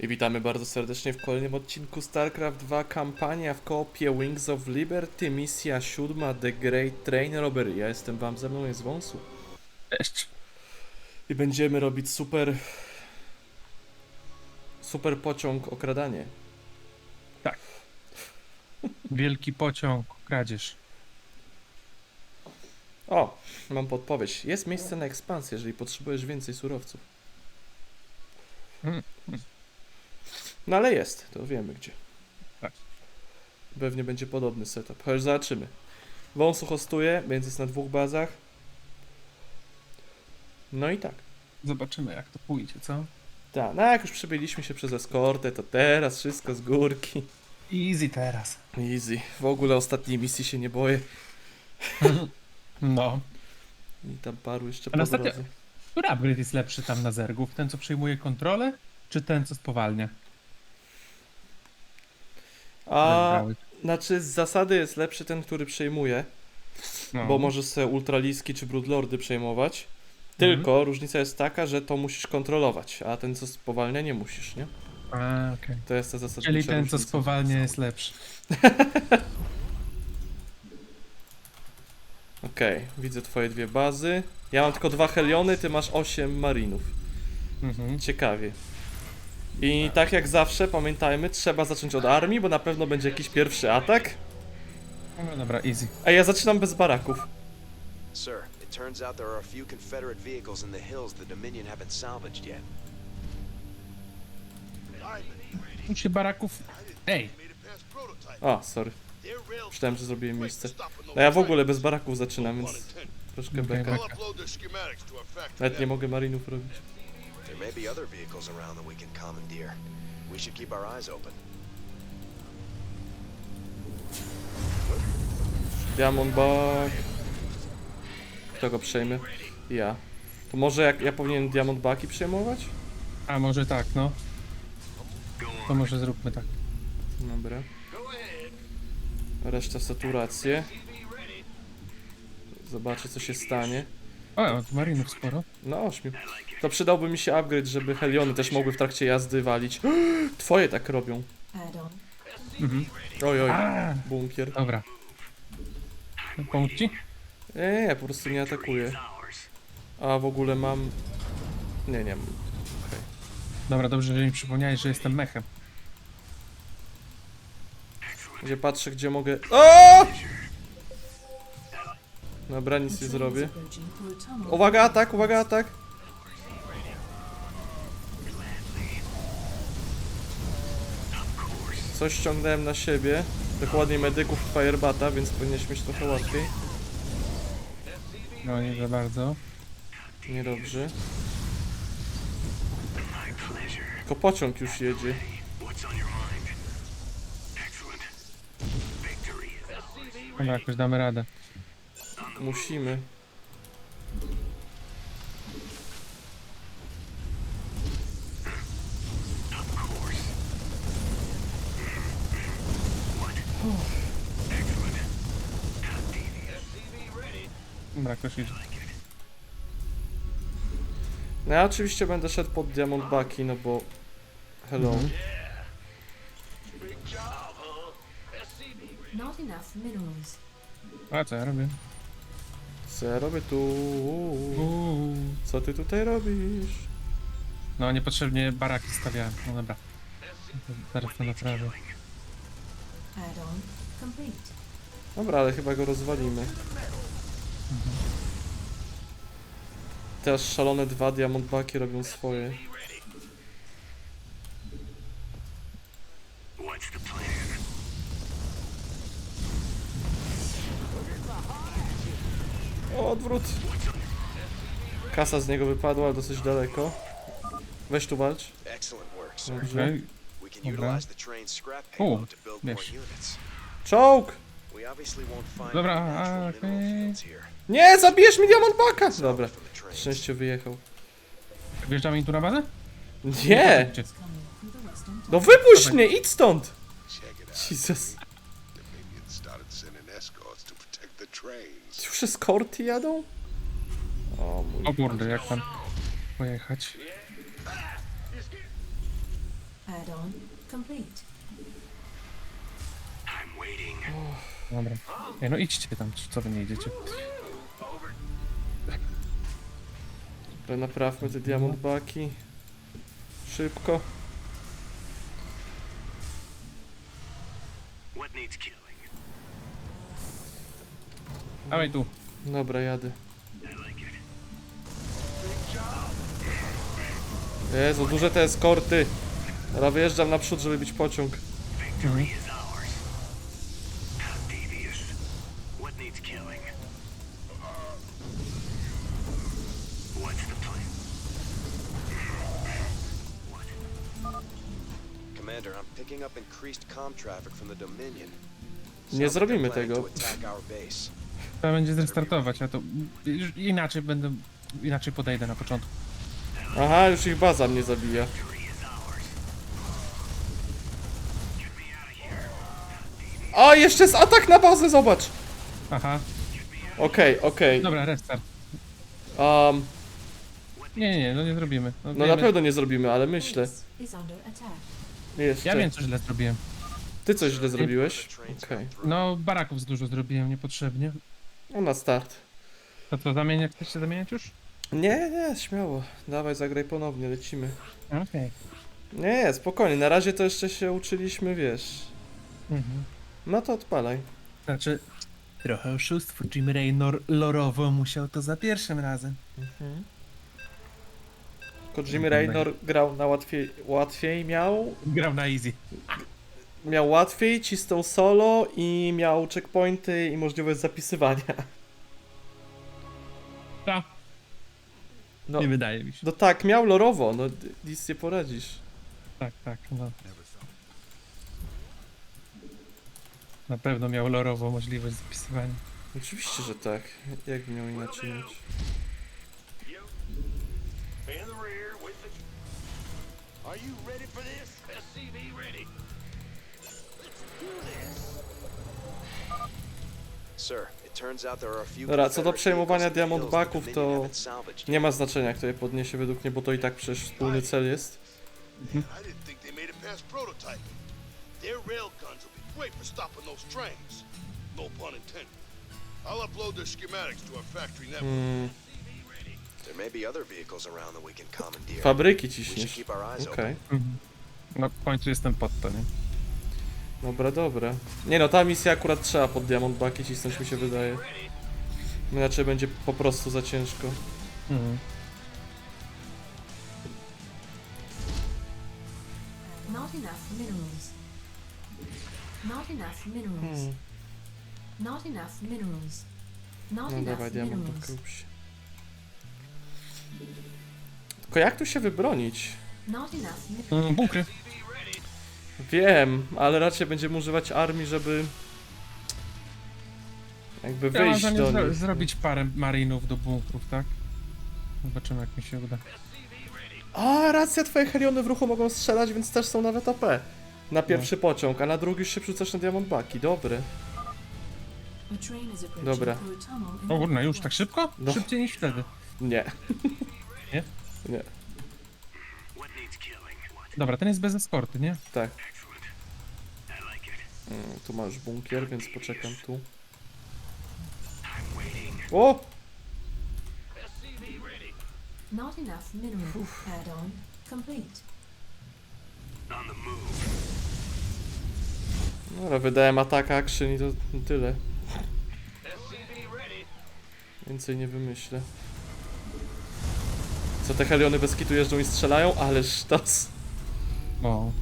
I witamy bardzo serdecznie w kolejnym odcinku StarCraft 2 kampania w koopie Wings of Liberty, misja siódma The Great Train Robbery. Ja jestem wam, ze mną jest Wąsu. Cześć. I będziemy robić super... Super pociąg okradanie. Wielki pociąg, kradzież. O, mam podpowiedź. Jest miejsce na ekspansję, jeżeli potrzebujesz więcej surowców. Mm. No ale jest, to wiemy gdzie. Tak. Pewnie będzie podobny setup, chociaż zobaczymy. Wąsu hostuje, więc jest na dwóch bazach. No i tak. Zobaczymy jak to pójdzie, co? Tak, no jak już przebyliśmy się przez eskortę, to teraz wszystko z górki. Easy teraz. Easy. W ogóle ostatniej misji się nie boję. No. I tam paru jeszcze Ale po ostatnio- drodze. Który upgrade jest lepszy tam na zergów? Ten co przejmuje kontrolę? Czy ten co spowalnia? A, znaczy z zasady jest lepszy ten, który przejmuje. No. bo możesz sobie ultraliski czy broodlordy przejmować. Mhm. Tylko różnica jest taka, że to musisz kontrolować, a ten co spowalnia nie musisz, nie? A, okej. To jest ta zasadnicza Czyli ten co spowalnia jest lepszy. Okej, widzę twoje dwie bazy. Ja mam tylko dwa heliony, ty masz osiem marinów. Mhm. Ciekawie. I tak jak zawsze, pamiętajmy, trzeba zacząć od armii, bo na pewno będzie jakiś pierwszy atak. No dobra, easy. A ja zaczynam bez baraków. Sir, it turns out there are a few Confederate vehicles in the hills the Dominion haven't salvaged yet. Tu się baraków... Ej! A, sorry. Myślałem, że zrobiłem miejsce. No ja w ogóle bez baraków zaczynam, więc troszkę beka. Nawet nie mogę marinów robić. There may be other vehicles around that we can commandeer. We should keep our eyes open. Diamondback. Kto go przejmie? Ja. To może jak ja powinienem Diamondbacki przejmować? A może tak, no. To może zróbmy tak. Dobra. Reszta saturację. Zobaczę co się stanie. O, tu marinów sporo. No ośmiu. To przydałby mi się upgrade, żeby Heliony też mogły w trakcie jazdy walić. Twoje tak robią. Mhm. Oj, oj. A, Bunkier. dobra. Pomóc ci? Nie, nie, po prostu nie atakuję. A w ogóle mam... Nie, nie mam. Dobra, dobrze, że mi przypomniałeś, że jestem mechem. Gdzie patrzę, gdzie mogę... O! Dobra, nic nie is zrobię. Uwaga, atak, uwaga, atak! Coś ściągnąłem na siebie. Dokładnie medyków Firebata, więc powinieneś mieć trochę łatwiej. No nie za bardzo. Niedobrze. Tylko pociąg już jedzie. Dobra, jakoś damy radę. Musimy. Jakoś idzie. No ja oczywiście będę szedł pod Diamondbacki, no bo... Hello. Mhm. Not enough minerals. A co ja robię? Co ja robię tu? Uuu. Co ty tutaj robisz? No niepotrzebnie baraki stawiałem. No dobra. Zaraz to naprawię. Add-on complete. Dobra, ale chyba go rozwalimy. Teraz szalone dwa Diamondbacki robią swoje. O, odwrót! Kasa z niego wypadła dosyć daleko. Weź tu walcz. Dobrze. Okej. Dobra. O, wiesz. Czołg! Dobra, a, okej. Nie, zabijesz mi Diamondbacka! Dobra, szczęście wyjechał. Wjeżdżamy tu na bazę? Nie! No wypuść Dawaj. mnie, idź stąd! Jesus. Już eskorty jadą? O mój O kurde, jak tam pojechać? Add-on complete. Dobra. Ej, no idźcie tam, co wy nie idziecie? Ale naprawmy te diamond baki. Szybko. Dawaj tu. Dobra, jadę. Jezu, duże te eskorty. Dobra, wyjeżdżam naprzód, żeby bić pociąg. Mhm. Nie zrobimy tego. Trzeba będzie zrestartować, a to już inaczej będę, inaczej podejdę na początku. Aha, już ich baza mnie zabija. O, jeszcze jest atak na bazę, zobacz! Aha, Okej, okej. dobra, restart. Um, Nie, nie, nie, no nie zrobimy. No, no na wiemy. pewno nie zrobimy, ale myślę. Base is under attack. Jeszcze. Ja wiem, co źle zrobiłem. Ty coś źle zrobiłeś? Okej. No, baraków z dużo zrobiłem niepotrzebnie. No na start. To co, zamieniać? Chcecie zamieniać już? Nie, nie, śmiało. Dawaj, zagraj ponownie, lecimy. Okej. Nie, spokojnie, na razie to jeszcze się uczyliśmy, wiesz. Mhm. No to odpalaj. Znaczy, trochę oszustwo. Jim Raynor lorowo musiał to za pierwszym razem. Mhm. Tylko Jimmy Raynor grał na łatwiej, łatwiej miał, Grał na easy. Miał łatwiej, cisnął solo i miał checkpointy i możliwość zapisywania. Ta. No, Nie wydaje mi się. no tak, miał lorowo, no d- nic nie poradzisz. Tak, tak, no. Na pewno miał lorowo możliwość zapisywania. Oczywiście, że tak. Jak miał inaczej mieć? In the rear with the. Are you Dobra, co do przejmowania vehicles in the diamond hills the bucków, Dominion to Nie ma znaczenia, kto je podniesie według mnie, bo to i tak przecież wspólny cel jest. Trains. No. Mm, commandeer. fabryki ciśniesz. Okej. open. Mhm. No w końcu jestem pod to, nie? Dobra, dobra. Nie no, ta misja akurat trzeba pod Diamond Bucky cisnąć mi się wydaje. Inaczej będzie po prostu za ciężko. Mhm. Not enough minerals. Not enough minerals. Hmm. Not enough minerals. Not No enough dawaj, Diamond minerals. Tylko jak tu się wybronić? Not enough minerals. Mm, bunkry. Wiem, ale raczej będziemy używać armii, żeby... Jakby Ja mam wyjść zamiar do zro nich. zrobić parę marinów do bunkrów, tak? Zobaczymy jak mi się uda. A, racja, twoje heliony w ruchu mogą strzelać, więc też są nawet OP. No. Na pierwszy pociąg, a na drugi już się przerzucasz na Diamond Bucky. Dobre. A train is approaching Dobra. O kurna, już tak szybko? No. Szybciej niż wtedy. Nie. Nie? Nie, Dobra, ten jest bez eskorty, nie? tak. Mm, tu masz bunkier, więc poczekam tu. O! Not enough. Add-on complete. Dobra, wydałem atak action i to tyle. Więcej nie wymyślę. Co te heliony bez kitu jeżdżą i strzelają? Ale sztos. O.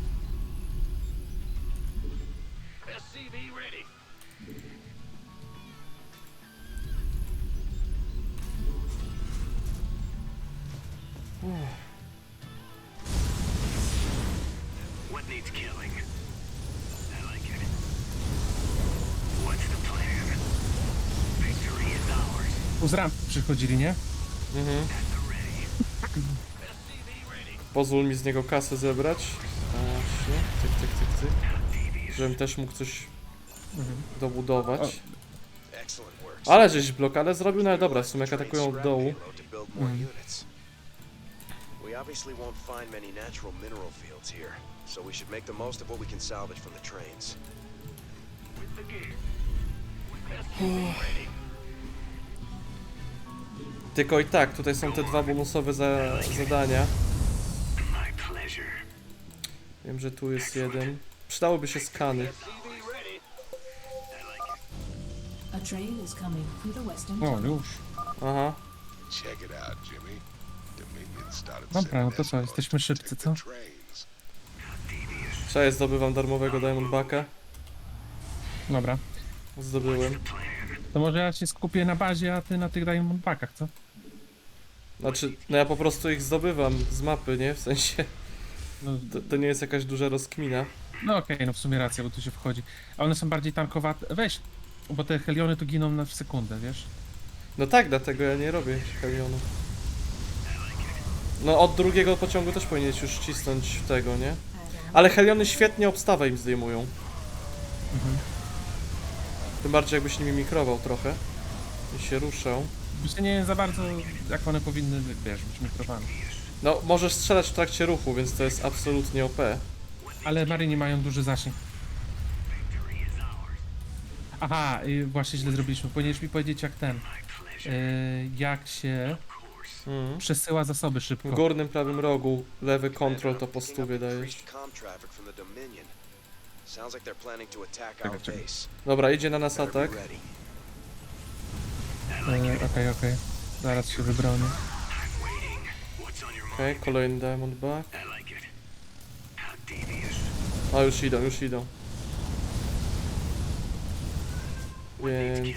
SCV ready. What needs killing? I like it. What's the plan? Victory is ours. Tu z ramp przychodzili, nie? Mhm. At the ready. SCV ready. Pozwól mi z niego kasę zebrać. Żebym też mógł coś Mhm. dobudować. Ale żeś blokadę zrobił, no ale dobra, w sumie jak atakują od dołu. To build more Mm. units. We We obviously won't find many natural mineral fields here, so we should make the most of what we can salvage from the trains. With the gear. Ready. Tylko i tak, tutaj są te dwa bonusowe za zadania. Wiem, że tu jest jeden. Przydałyby się skany. SCV ready. A train is coming through the western O, tunnel. już. Aha. Check it out, Jimmy. Dominion started Dobra, no to co, escorts jesteśmy to szybcy, co? trains. Cześć, zdobywam darmowego Diamondbacka. Dobra. Zdobyłem. To może ja się skupię na bazie, a ty na tych Diamondbackach, co? Znaczy, no ja po prostu ich zdobywam z mapy, nie? W sensie, No, to, to nie jest jakaś duża rozkmina. No okej, no w sumie racja, bo tu się wchodzi. A one są bardziej tankowate. Weź, bo te heliony tu giną na w sekundę, wiesz? No tak, dlatego ja nie robię Helionu. No od drugiego pociągu też powinieneś już cisnąć tego, nie? Ale Heliony świetnie obstawę im zdejmują. Tym bardziej jakbyś nimi mikrował trochę. I się ruszał. Myślę, nie wiem za bardzo, jak one powinny, wiesz, być mikrowane. No, możesz strzelać w trakcie ruchu, więc to jest absolutnie OP. Ale Maryni mają duży zasięg. Aha, y, właśnie źle zrobiliśmy. Powinieneś mi powiedzieć jak ten. Y, jak się Mhm. przesyła zasoby W szybko. górnym prawym rogu lewy kontrol to po stówie dajesz. increased comm traffic from the Dominion. Sounds like they're planning to attack Czekaj, our czekaj. base. Dobra, idzie na nas Better be atak. ready. Y, Okej, okej. Zaraz się wybronię. Okej, kolejny Diamondback. O, już idą, już idą. Więc...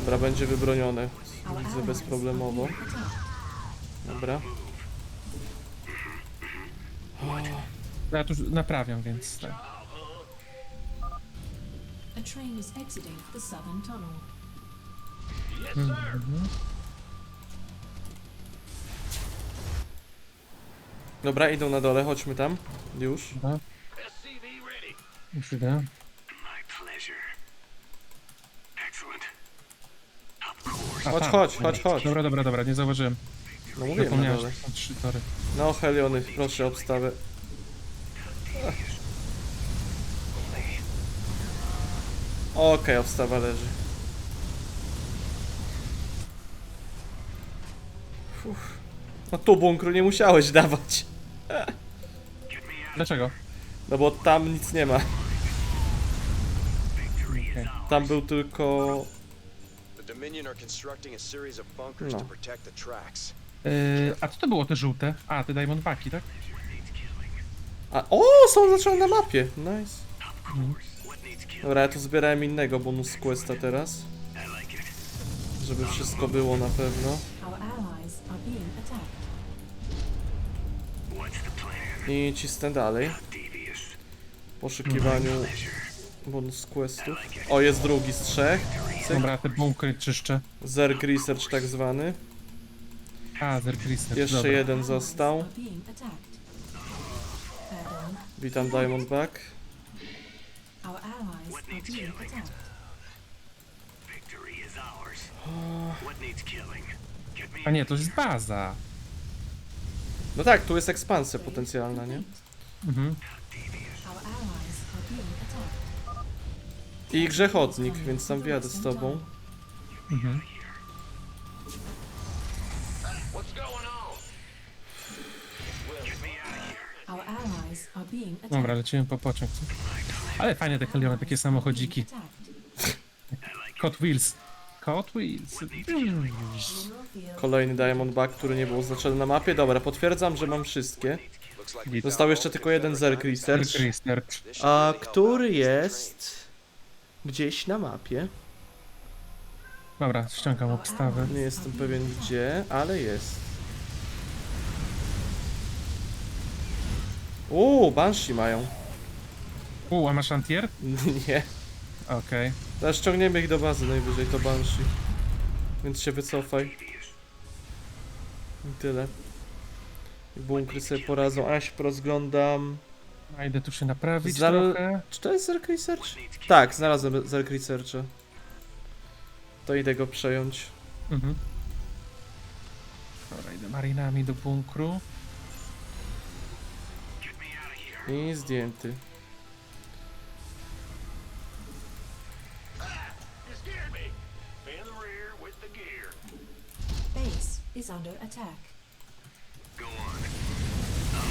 Dobra, będzie wybronione. Our Widzę bezproblemowo. Dobra. Ja tu naprawiam, więc tak. A train is exiting the southern tunnel. Yes, sir. Mhm. Dobra, idą na dole, chodźmy tam. Już. Dobra, już idę. Chodź, tam. chodź, chodź, chodź. Dobra, dobra, dobra, nie zauważyłem. No na Zapomniałem, dole. że są trzy tory. No, Heliony, proszę obstawę. Okej, obstawa leży. Uff. No tu bunkru nie musiałeś dawać. Dlaczego? No bo tam nic nie ma. Okej. Tam był tylko... The Dominion are constructing a series of bunkers No. to protect the tracks. Yy, a co to było te żółte? A, te Diamondbacki, tak? A, o, są zaczęły na mapie. Nice. Dobra, ja tu zbierałem innego bonus questa teraz. Żeby wszystko było na pewno. I cisnę dalej. W poszukiwaniu bonus questów. O, jest drugi z trzech. Cyk. Dobra, te bunkry czyszczę. Zerg Research tak zwany. A, Zerkrister, Jeszcze dobra. jeden został. Witam Diamondback. A nie, to jest baza. No tak, tu jest ekspansja potencjalna, nie? Mhm. I grzechotnik, więc tam wjadę z tobą. Mhm. Dobra, lecimy po pociąg. Ale fajnie te heliony, takie samochodziki. Hot Wheels. Hot Wheels. Kolejny Diamondback, który nie był oznaczony na mapie. Dobra, potwierdzam, że mam wszystkie. Został jeszcze tylko jeden Zerg Research. Should A który jest gdzieś na mapie. Dobra, ściągam obstawę. Nie jestem pewien gdzie, ale jest. Uuu, Banshee mają. U, a masz antier? Nie. Okej. Teraz ściągniemy ich do bazy najwyżej, to Banshee. Więc się wycofaj. I tyle. Bunkry sobie poradzą. A ja się porozglądam. A idę tu się naprawić Zal- trochę. Czy to jest Zerk Research? Tak, znalazłem Zerk Researcha. To idę go przejąć. Mhm. Dobra, idę marinami do bunkru. I zdjęty. Is under attack.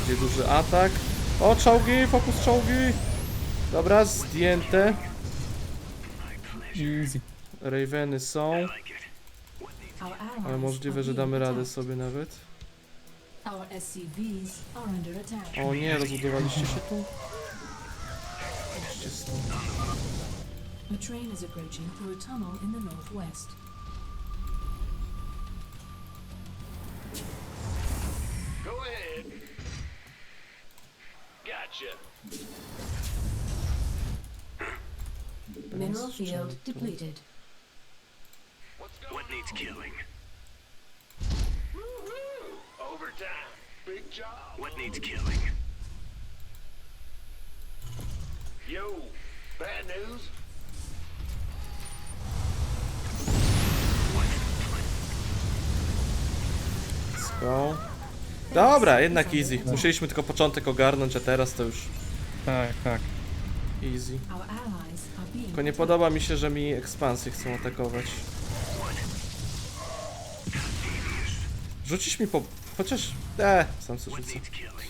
Gdzie duży atak. O, czołgi, fokus czołgi. Dobra, zdjęte. Easy. Raveny są, ale możliwe, że damy radę sobie nawet. O nie, rozbudowaliście się tu? Idźcie stąd. A train is approaching through a tunnel in the northwest. Gotcha. Mineral field depleted. What needs killing? Overtime. Big job. What needs killing? Yo, bad news? Go. Dobra, jednak easy. Musieliśmy tylko początek ogarnąć, a teraz to już Tak, tak. easy. Tylko nie podoba mi się, że mi ekspansje chcą atakować. Rzucisz mi po... Chociaż... E, sam sobie rzucę. Killing?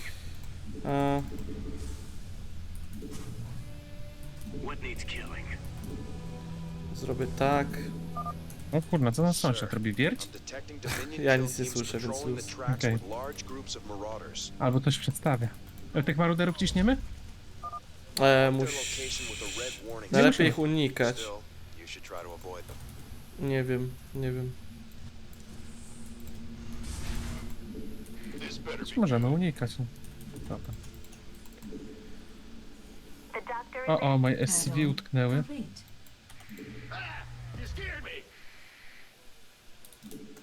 zrobię tak. O kurna, co na sąsiad robi? Wierć? Ja nic nie słyszę, więc luz. Okej. Albo coś przedstawia. Ale tych maruderów ciśniemy? E, muś... Najlepiej ich unikać. Nie wiem, nie wiem. Możemy unikać. Dobra. O, o, moje SCV utknęły. complete. You scared me.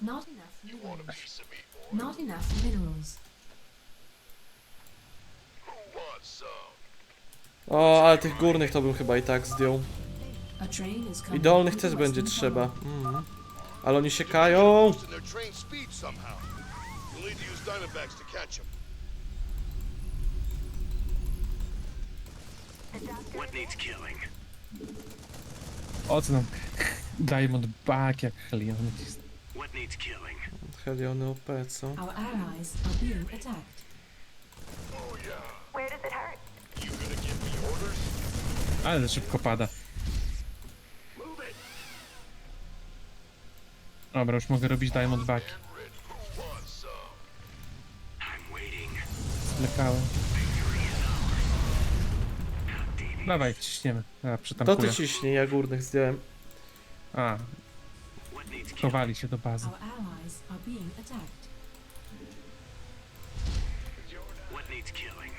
Not enough minerals. Not enough minerals. who wants some? O, ale tych górnych to bym chyba i tak zdjął. I dolnych też będzie trzeba. Mhm. Ale oni needs killing? O co nam? Diamond back jak heliony. What needs killing? Heliony OP, co? Our allies are being attacked. Where does it hurt? You gonna give me orders? Ale szybko pada. Move it. Dobra, już mogę robić Diamond back. Zlekałem. Dawaj, ciśniemy. Ja To ty ciśnij, ja górnych zdjąłem. A? Chowali się do bazy. Our allies are being attacked. What needs killing?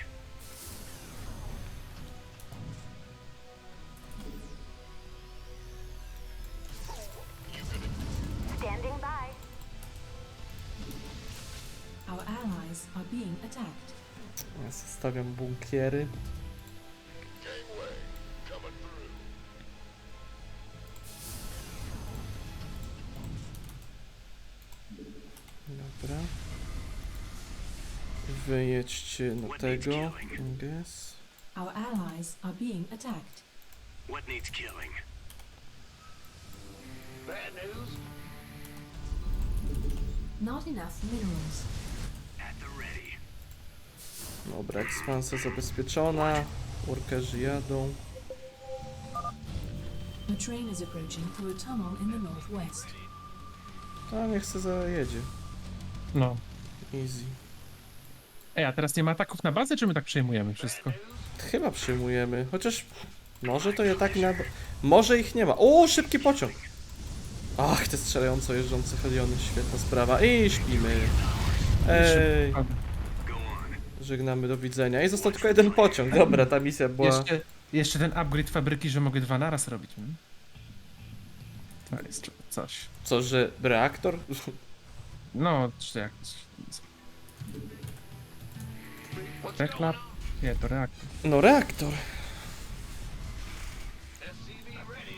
Standing by. Our allies are being attacked. Ja Stawiam bunkiery. Dobra. Wyjedźcie na tego. Guess. Our allies are being attacked. What needs killing? Bad news? Not enough minerals. At the ready. Dobra, ekspansja zabezpieczona. Workerzy jadą. A train is approaching through a tunnel in the northwest. A niech se zajedzie. No. Easy. Ej, a teraz nie ma ataków na bazę, czy my tak przejmujemy wszystko? Chyba przyjmujemy. Chociaż może to je tak na... Może ich nie ma. O, szybki pociąg! Ach, te strzelająco jeżdżące heliony. Świetna sprawa. I śpimy. Ej, żegnamy, do widzenia. I został tylko jeden pociąg. Dobra, ta misja była... Jeszcze, jeszcze ten upgrade fabryki, że mogę dwa naraz robić. mm? To jest coś. Co, że reaktor? No, czy jak... Reklap? Nie, to reaktor. No, reaktor.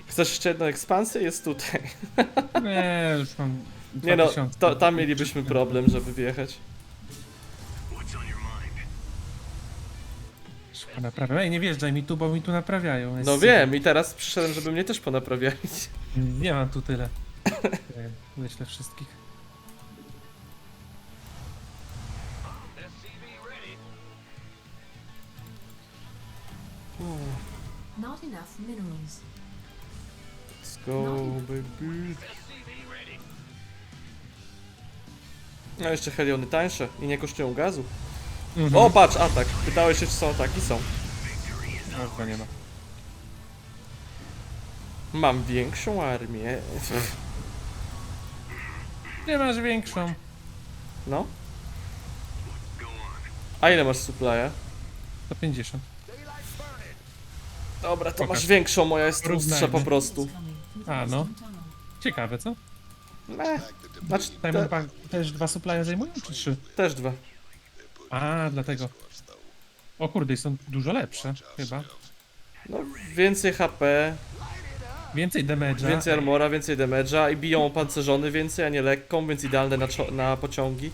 Chcesz jeszcze jedną ekspansję? Jest tutaj. Nie, już mam Nie no, 2000. to, tam mielibyśmy problem, żeby wjechać. Szybko Naprawiam. Ej, nie wjeżdżaj mi tu, bo mi tu naprawiają. Jest No wiem, i teraz przyszedłem, żeby mnie też ponaprawiać. Nie mam tu tyle. Nie, Wyślę wszystkich. Not enough minerals. Let's go, baby. No jeszcze heliony tańsze i nie kosztują gazu. Mhm. O, patrz, atak. Pytałeś się, czy są ataki? Są. No, chyba nie ma. Mam większą armię. Nie masz większą. No. A ile masz supply'a? 150. Dobra, to Pokaż. masz większą, moja jest tłustsza po Porównajmy. prostu. A, no. Ciekawe, co? Meh. Znaczy, te, też dwa supply zajmują, czy trzy? też dwa. A, dlatego. O kurde, i są dużo lepsze, chyba. No, więcej HP, Więcej damage'a. więcej armora, więcej damage'a i biją opancerzony więcej, a nie lekką, więc idealne na, czo- na pociągi.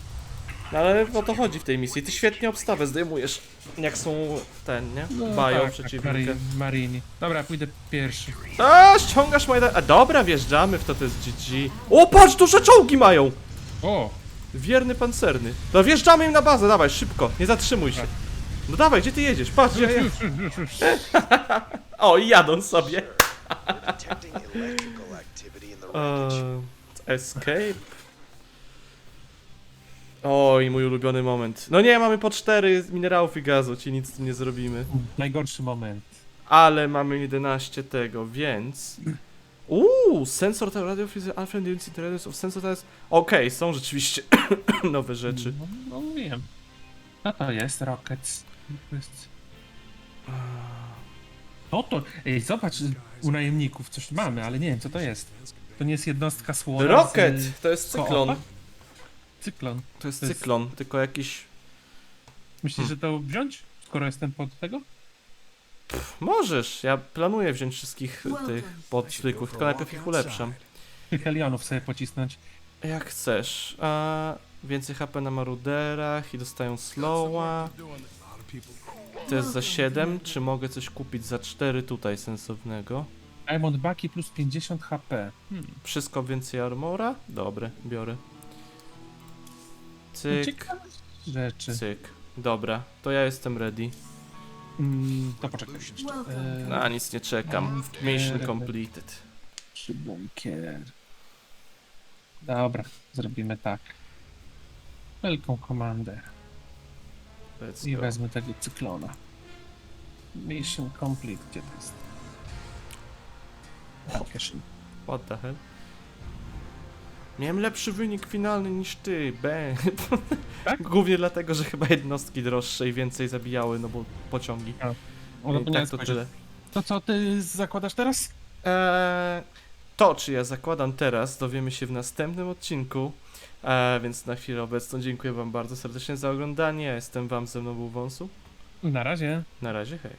No ale o to chodzi w tej misji. Ty świetnie obstawę zdejmujesz, jak są ten, nie? No, Bają tak, tak, przeciwnika. Mari- Marini. Dobra, pójdę pierwszy. A, ściągasz moje... A dobra, wjeżdżamy w to, to jest GG. O, patrz, duże czołgi mają! O! Wierny pancerny. No wjeżdżamy im na bazę, dawaj, szybko, nie zatrzymuj się. No dawaj, gdzie ty jedziesz? Patrz, gdzie ja... Już, już, już, już. O, i jadą sobie. Eee, escape. Oj, mój ulubiony moment. No nie, mamy po cztery minerałów i gazu, ci nic z tym nie zrobimy. Najgorszy moment. Ale mamy 11 tego, więc... Uuu, sensor to radio freezer alpha and intelligence of sensor to jest... Okej, są rzeczywiście nowe rzeczy. No, no wiem. Co to jest Rockets? To jest... No to, ej, zobacz, u najemników coś mamy, ale nie wiem co to jest. To nie jest jednostka słona Rocket! z... To jest cyklon. Cyklon. To jest To jest- cyklon, tylko jakiś... Myślisz, że to wziąć? Skoro jestem pod tego? Możesz, ja planuję wziąć wszystkich tych podsztyków, tylko najpierw ich ulepszam. Helionów sobie pocisnąć. Jak chcesz. A, więcej HP na maruderach i dostają slowa. To jest za 7. Czy mogę coś kupić za 4 tutaj sensownego? Diamond Bucky plus 50 HP. Hmm. Wszystko więcej armora? Dobre, biorę. Cyk, Ciekawe rzeczy. cyk. Dobra, to ja jestem ready. Mm, to poczekaj jeszcze. Welcome. Eee, Na nic nie czekam. Mission completed. Przy bunkier. Dobra, zrobimy tak. Wielką komandę. Let's I go. wezmę tego cyklona. Mission complete, gdzie to jest? Location. What the hell? Miałem lepszy wynik finalny niż ty, be. Tak? Głównie dlatego, że chyba jednostki droższe i więcej zabijały, no bo pociągi. O, no I to, tak to jest tyle. to co ty zakładasz teraz? Eee, to, czy ja zakładam teraz, dowiemy się w następnym odcinku. Eee, więc na chwilę obecną dziękuję wam bardzo serdecznie za oglądanie. Ja jestem wam, ze mną był Wąsu. Na razie. Na razie, hej.